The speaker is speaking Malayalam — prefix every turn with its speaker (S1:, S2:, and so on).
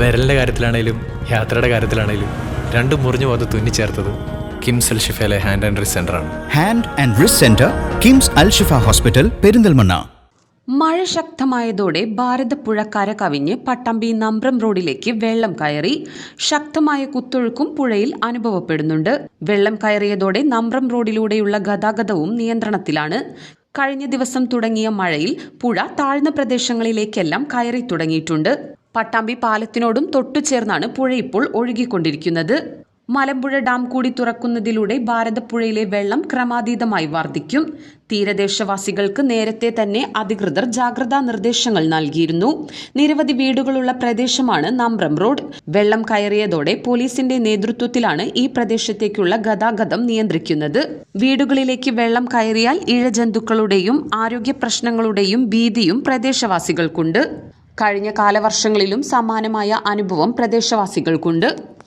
S1: വിരലിന്റെ കാര്യത്തിലാണേലും യാത്രയുടെ കാര്യത്തിലാണേലും രണ്ടും മുറിഞ്ഞു പോകാതെ തുന്നിച്ചേർത്തത് കിംസ് അൽ ഷിഫയിലെ ഹാൻഡ് ആൻഡ് റിസ് ആണ്.
S2: Hand and wrist centre KIMS Al Shifa hospital Perinthalmanna.
S3: മഴ ശക്തമായതോടെ ഭാരതപ്പുഴ കര കവിഞ്ഞ് പട്ടമ്പി നമ്പ്രം റോഡിലേക്ക് വെള്ളം കയറി ശക്തമായ കുത്തൊഴുക്കും പുഴയിൽ അനുഭവപ്പെടുന്നുണ്ട്. വെള്ളം കയറിയതോടെ നമ്പ്രം റോഡിലൂടെയുള്ള ഗതാഗതവും നിയന്ത്രണത്തിലാണ്. കഴിഞ്ഞ ദിവസം തുടങ്ങിയ മഴയിൽ പുഴ താഴ്ന്ന പ്രദേശങ്ങളിലേക്കെല്ലാം കയറി തുടങ്ങിയിട്ടുണ്ട്. പട്ടാമ്പി പാലത്തിനോടും തൊട്ടുചേർന്നാണ് പുഴ ഇപ്പോൾ ഒഴുകിക്കൊണ്ടിരിക്കുന്നത്. മലമ്പുഴ ഡാം കൂടി തുറക്കുന്നതിലൂടെ ഭാരതപ്പുഴയിലെ വെള്ളം ക്രമാതീതമായി വർദ്ധിക്കും തീരദേശവാസികൾക്ക് നേരത്തെ തന്നെ അധികൃതർ ജാഗ്രതാ നിർദ്ദേശങ്ങൾ നൽകിയിരുന്നു. നിരവധി വീടുകളുള്ള പ്രദേശമാണ് നമ്പ്രം റോഡ്. വെള്ളം കയറിയതോടെ പോലീസിന്റെ നേതൃത്വത്തിലാണ് ഈ പ്രദേശത്തേക്കുള്ള ഗതാഗതം നിയന്ത്രിക്കുന്നത്. വീടുകളിലേക്ക് വെള്ളം കയറിയാൽ ഇഴജന്തുക്കളുടെയും ആരോഗ്യ പ്രശ്നങ്ങളുടെയും ഭീതിയും പ്രദേശവാസികൾക്കുണ്ട്. കഴിഞ്ഞ കാലവർഷങ്ങളിലും സമാനമായ അനുഭവം പ്രദേശവാസികൾക്കുണ്ട്.